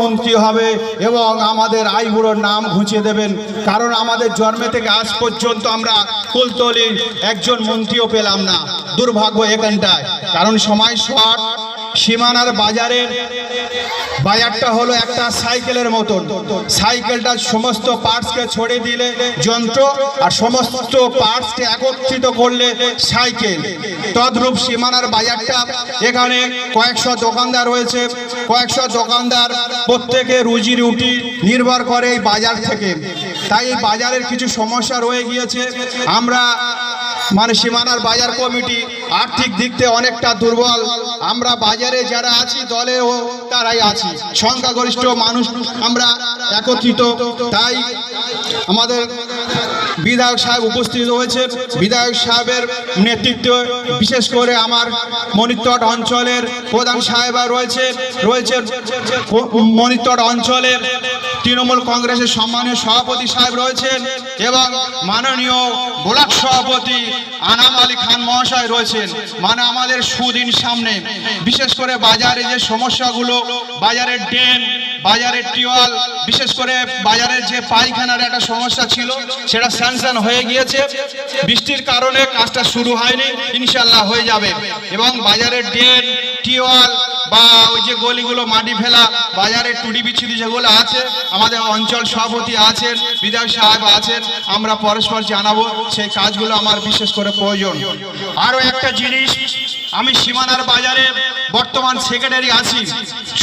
মন্ত্রী হবে এবং আমাদের আইবুড়োর নাম ঘুচিয়ে দেবেন। কারণ আমাদের জন্মে থেকে আজ পর্যন্ত আমরা কুলতলির একজন মন্ত্রীও পেলাম না, দুর্ভাগ্য এখানটায়। কারণ সময় সীমানার বাজারের বাজারটা হলো একটা সাইকেলের মতন সাইকেলটা সমস্ত পার্টসকে ছড়ে দিলে যন্ত্র আর সমস্ত পার্টসকে একত্রিত করলে সাইকেল। তদ্রূপ সীমানার বাজারটা এখানে কয়েকশো দোকানদার রয়েছে। কয়েকশো দোকানদার প্রত্যেকে রুজি রুটি নির্ভর করে এই বাজার থেকে। তাই বাজারের কিছু সমস্যা রয়ে গিয়েছে। আমরা মানে সীমানার বাজার কমিটি আর্থিক দিক থেকে অনেকটা দুর্বল। আমরা বাজারে যারা আছি দলে ও তারাই আছি। সংখ্যাগরিষ্ঠ মানুষ আমরা একত্রিত। তাই আমাদের বিধায়ক সাহেব উপস্থিত হয়েছে বিধায়ক সাহেবের নেতৃত্বে বিশেষ করে আমার মণিতট অঞ্চলের প্রধান সাহেব রয়েছে রয়েছে মণিতট অঞ্চলের তৃণমূল কংগ্রেসের সম্মানীয় সভাপতি সাহেব রয়েছেন এবং মাননীয় ব্লক সভাপতি আনাম আলী খান মহাশয় রয়েছেন। মানে আমাদের সুদিন সামনে বিশেষ করে বাজারে যে সমস্যাগুলো, বাজারের ড্রেন বাজারের টিওয়াল বিশেষ করে বাজারের যে পায়খানার একটা সমস্যা ছিল, সেটা স্যাংশন হয়ে গিয়েছে। বৃষ্টির কারণে কাজটা শুরু হয়নি ইনশাল্লাহ হয়ে যাবে। এবং বাজারের ড্রেন টিওয়াল বা ওই যে গলিগুলো, মাটি ফেলা বাজারে টুডি বিচ্ছুরি যেগুলো আছে, আমাদের অঞ্চল সভাপতি আছেন, বিধায়ক সাহেব আছেন, আমরা পরস্পর জানাব সেই কাজগুলো আমার বিশেষ করে প্রয়োজন। আরও একটা জিনিস, আমি সীমানার বাজারে বর্তমান সেক্রেটারি আছি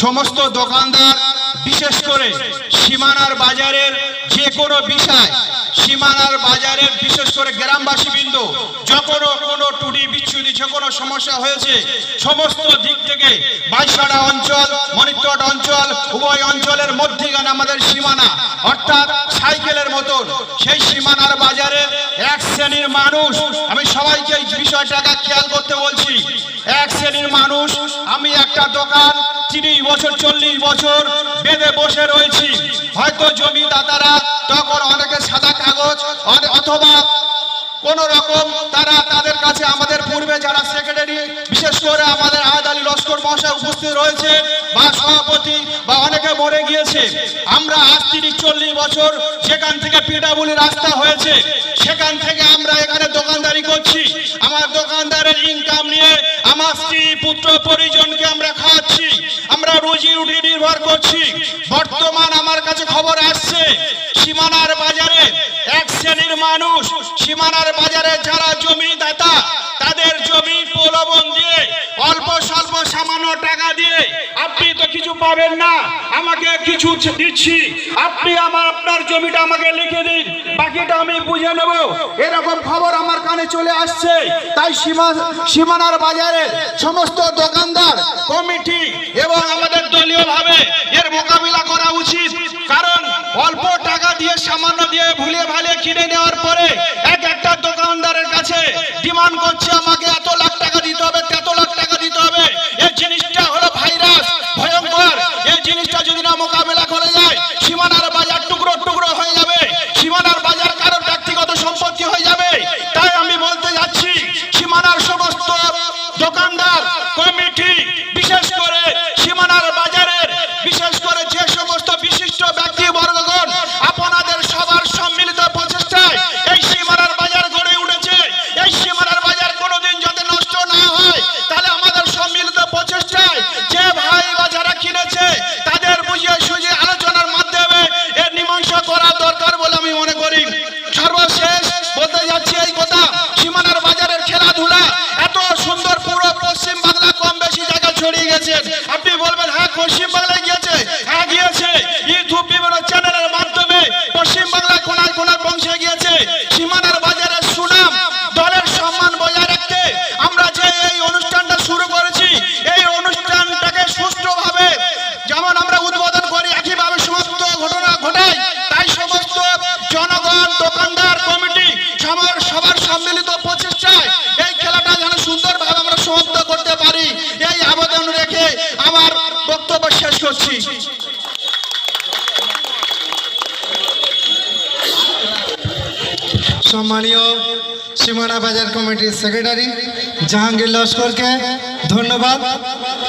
সমস্ত দোকানদার বিশেষ করে সীমানার বাজারের যে কোনো বিষয় সীমানার বাজারের বিশেষ করে গ্রামবাসী বৃন্দ যখন কোনো টুডি বিচ্ছুরি যে কোনো সমস্যা হয়েছে। সমস্ত দিক থেকে বাইশাড়া অঞ্চল মণিতট অঞ্চল, উভয় অঞ্চলের মধ্যেখানে আমাদের সীমানা। অর্থাৎ সাইকেলের মতন। সেই সীমানার বাজারে এক শ্রেণির মানুষ, আমি সবাইকে এই বিষয়টাকে খেয়াল করতে বলছি। এক শ্রেণির মানুষ, আমি একটা দোকান, তিরিশ বছর, চল্লিশ বছর বেঁধে বসে রয়েছি। হয়তো জমি জমিদাতারা তখন অনেকে সাদা কাগজ, অথবা কোন রকম তারা তাদের কাছে আমাদের পূর্বে যারা সেক্রেটারি বিশেষ করে আমাদের আহাদ আলী লস্কর মহাশয় উপস্থিত রয়েছে, বা সভাপতি, বা অনেকে মরে গিয়েছে। আমরা আজ তিরিশ চল্লিশ বছর সেখান থেকে পিডাবুলি রাস্তা হয়েছে। সেখান থেকে আমরা এখানে দোকানদারি করছি। আমার দোকানদারের ইনকাম নিয়ে আমার স্ত্রী, পুত্র, পরিজনকে আমরা খাওয়াচ্ছি। আমরা রুজি রুটি নির্ভর করছি। বর্তমান আমার কাছে খবর আসছে, সীমানার বাজারে মানুষ সীমানার বাজারে যারা জমি দাতা তাদের জমি প্রলোভন দিয়ে, অল্প স্বল্প সামান্য টাকা দিয়ে পাবেন না। আমাকে কিছু দিচ্ছি। আপনি আমার, আপনার জমিটা আমাকে লিখে দিন। বাকিটা আমি বুঝে নেব। এরকম খবর আমার কানে চলে আসছে। তাই সীমা, সীমানার বাজারে সমস্ত দোকানদার, কমিটি এবং আমাদের দলীয় ভাবে এর মোকাবিলা করা উচিত। কারণ অল্প টাকা দিয়ে, সামান্য দিয়ে ভুলে ভালে কিনে নেওয়ার পরে এক একটা দোকানদারের কাছে ডিমান্ড করছে আমাকে এত লাখ যাচ্ছি এই সম্মানীয় সীমানা বাজার কমিটির সেক্রেটারি জাহাঙ্গীর লস্করকে ধন্যবাদ।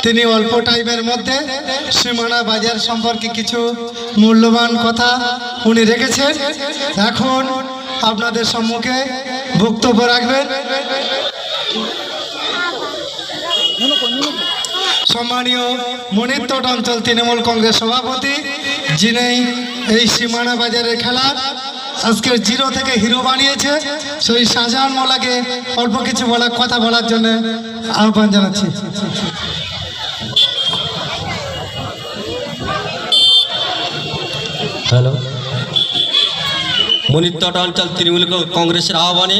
তিনি অল্প টাইমের মধ্যে সীমানা বাজার সম্পর্কে কিছু মূল্যবান কথা উনি রেখেছেন। এখন আপনাদের সম্মুখে বক্তব্য রাখবেন। সম্মানীয় মনিত্তট অঞ্চল তৃণমূল কংগ্রেস সভাপতি, যিনি এই সীমানা বাজারের খেলা আজকে জিরো থেকে হিরো বানিয়েছে, সেই শাহজাহান মোল্লাকে অল্প কিছু বলার কথা বলার জন্য আহ্বান জানাচ্ছি। হ্যালো। মনিত্তর অঞ্চল তৃণমূল কংগ্রেসের আহ্বানে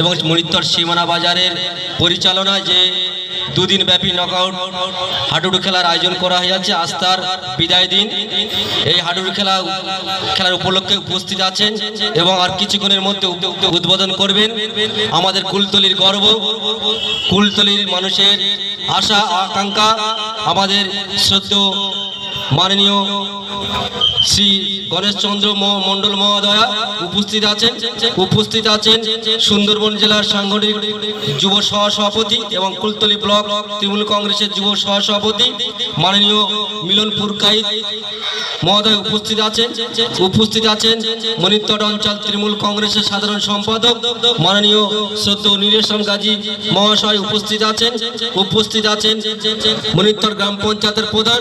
এবং মনিত্তর সীমানা বাজারের পরিচালনায় যে দুদিন ব্যাপী নকআউট হাডুডু খেলার আয়োজন করা হয়েছে। আজ তার বিদায় দিন। এই হাডুডু খেলা খেলার উপলক্ষে উপস্থিত আছেন এবং আর কিছুক্ষণের মধ্যে উদ- উদ্বোধন করবেন আমাদের কুলতলির গর্ব। কুলতলির মানুষের আশা, আকাঙ্ক্ষা, আমাদের শ্রদ্ধ মাননীয় শ্রী গণেশচন্দ্র ম- মণ্ডল মহোদয়া উপস্থিত আছেন। উপস্থিত আছেন সুন্দরবন জেলার সাংগঠনিক যুব সহসভাপতি এবং কুলতলি ব্লক তৃণমূল কংগ্রেসের যুব সহসভাপতি মাননীয় মিলন পুরকাইত মহোদয় উপস্থিত আছেন। উপস্থিত আছেন মনিত্তর অঞ্চল তৃণমূল কংগ্রেসের সাধারণ সম্পাদক মাননীয় সত্য নীলেশন গাজী মহাশয় উপস্থিত আছেন। উপস্থিত আছেন মনিত্তর গ্রাম পঞ্চায়েতের প্রধান।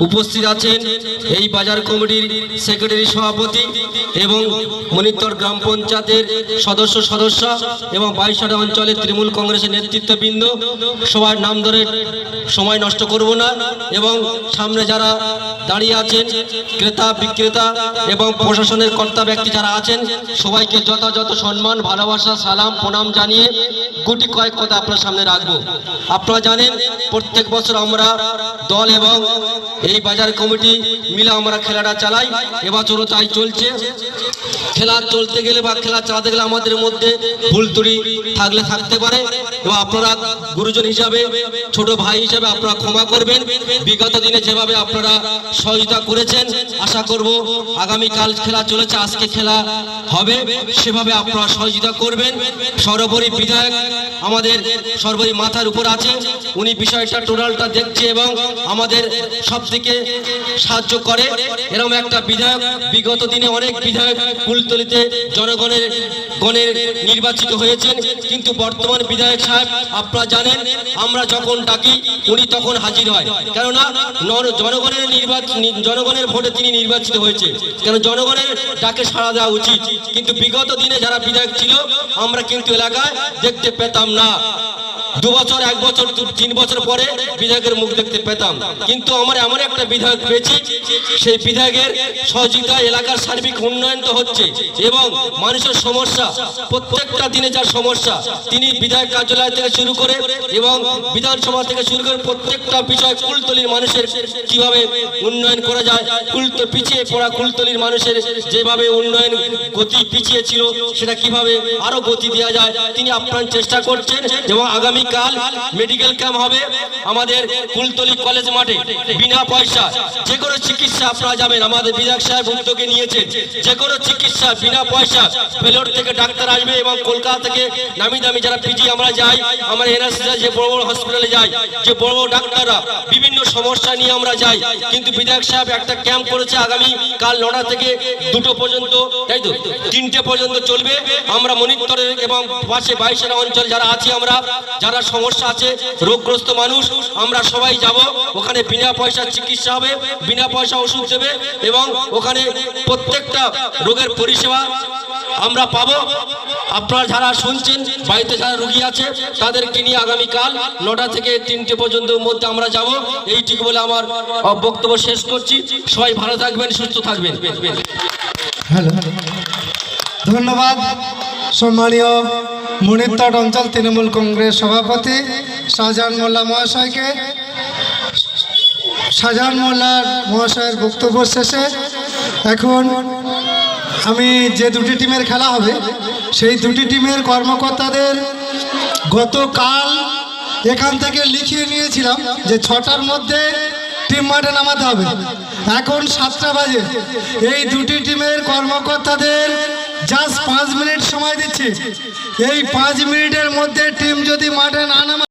উপস্থিত আছেন এই বাজার কমিটির সেক্রেটারি সভাপতি এবং মনিত্তর গ্রাম পঞ্চায়েতের সদস্য সদস্য এবং বাইশাটা অঞ্চলের তৃণমূল কংগ্রেসের নেতৃত্ববৃন্দ। সবার নাম ধরে সময় নষ্ট করব না এবং সামনে যারা দাঁড়িয়ে আছেন, ক্রেতা, বিক্রেতা এবং প্রশাসনের কর্তা ব্যক্তি যারা আছেন, সবাইকে যথাযথ সম্মান, ভালোবাসা, সালাম, প্রণাম জানিয়ে গুটি কয়েক কথা আপনার সামনে রাখব। আপনারা জানেন, প্রত্যেক বছর আমরা দল এবং এই বাজার কমিটি মিলে আমরা খেলাটা চালাই। এবছরও তাই চলছে। খেলা চলতে গেলে বা খেলা চালাতে গেলে আমাদের মধ্যে ভুল ত্রুটি থাকলে থাকতে পারে। এবং আপনারা গুরুজন হিসাবে, ছোট ভাই হিসাবে আপনারা ক্ষমা করবেন। বিগত দিনে যেভাবে আপনারা সহযোগিতা করেছেন, আশা করব আগামীকাল খেলা চলেছে, আজকে খেলা হবে। সেভাবে আপনারা সহযোগিতা করবেন। সর্বোপরি বিধায়ক আমাদের সর্বোপরি মাথার উপর আছে উনি বিষয়টা টোটালটা দেখছে এবং আমাদের সব থেকে সাহায্য করে। এরকম একটা বিধায়ক, বিগত দিনে অনেক বিধায়ক কুলতলিতে জনগণের গণের নির্বাচিত হয়েছেন। কিন্তু বর্তমান বিধায়ক সাহেব, আপনারা জানেন, আমরা যখন ডাকি, উনি তখন হাজির হয়। কেননা জনগণের নির্বাচন জনগণের ভোটে তিনি নির্বাচিত হয়েছে। কেন, জনগণের ডাকে সাড়া দেওয়া উচিত। কিন্তু বিগত দিনে যারা বিধায়ক ছিল, আমরা কিন্তু এলাকায় দেখতে পেতাম না। দু বছর, এক বছর তিন বছর পরে বিধায়কের মুখ দেখতে পেতাম। কিন্তু আমার এমন একটা বিধায়ক পেয়েছি, সেই বিধায়কের সহযোগিতা এলাকার সার্বিক উন্নয়ন তো হচ্ছে এবং মানুষের সমস্যা, প্রত্যেকটা দিনে যার সমস্যা, তিনি বিধায়ক কার্যালয় থেকে শুরু করে এবং বিধানসভা থেকে শুরু করে প্রত্যেকটা বিষয় কুলতলির মানুষের কীভাবে উন্নয়ন করা যায় কুলত পিছিয়ে পড়া কুলতলির মানুষের যেভাবে উন্নয়ন গতি পিছিয়ে ছিল, সেটা কীভাবে আরও গতি দেওয়া যায়, তিনি আপ্রাণ চেষ্টা করছেন এবং আগামীকাল মেডিকেল ক্যাম্প হবে আমাদের কুলতলি কলেজ মাঠে, বিনা পয়সা। যে কোনো চিকিৎসা আপনারা যাবেন। আমাদের বিধায়ক সাহেব উদ্যোগে নিয়েছেন যে কোনো চিকিৎসা, বিনা পয়সা ফেলোর থেকে ডাক্তার আসবে এবং কলকাতা থেকে নামি দামি যারা পিজি আমরা যাই। আমরা এনআরসি যে বড় বড় হসপিটালে যাই, যে বড় বড় ডাক্তাররা, বিভিন্ন সমস্যা নিয়ে আমরা যাই। কিন্তু বিধায়ক সাহেব একটা ক্যাম্প করেছে আগামী কাল নটা থেকে দুটো পর্যন্ত, তাই তো? তিনটে পর্যন্ত চলবে। আমরা মনিত্তরের এবং পাশে বাইশেরা অঞ্চল যারা আছি আমরা, যারা সমস্যা আছে, রোগগ্রস্ত মানুষ, আমরা সবাই যাব। ওখানে বিনা পয়সা চিকিৎসা হবে, বিনা পয়সা ওষুধ দেবে এবং ওখানে প্রত্যেকটা রোগের পরিষেবা আমরা পাবো। আপনারা যারা শুনছেন, বাড়িতে যারা রুগী আছে, তাদেরকে নিয়ে আগামীকাল নটা থেকে তিনটে পর্যন্ত মধ্যে আমরা যাব। এইটুকু বলে আমার বক্তব্য শেষ করছি। সবাই ভালো থাকবেন, সুস্থ থাকবেন। ধন্যবাদ, সম্মানীয় মনিত্তর অঞ্চল তৃণমূল কংগ্রেস সভাপতি শাহজাহান মোল্লা মহাশয়কে। শাহজাহান মোল্লার মহাশয়ের বক্তব্য শেষে এখন আমি যে দুটি টিমের খেলা হবে, সেই দুটি টিমের কর্মকর্তাদের গতকাল এখান থেকে লিখিয়ে নিয়েছিলাম যে ছটার মধ্যে টিম মাঠে নামাতে হবে। এখন সাতটা বাজে। এই দুটি টিমের কর্মকর্তাদের জাস্ট পাঁচ মিনিট সময় দিচ্ছি। এই পাঁচ মিনিটের মধ্যে টিম যদি মাঠে না নামা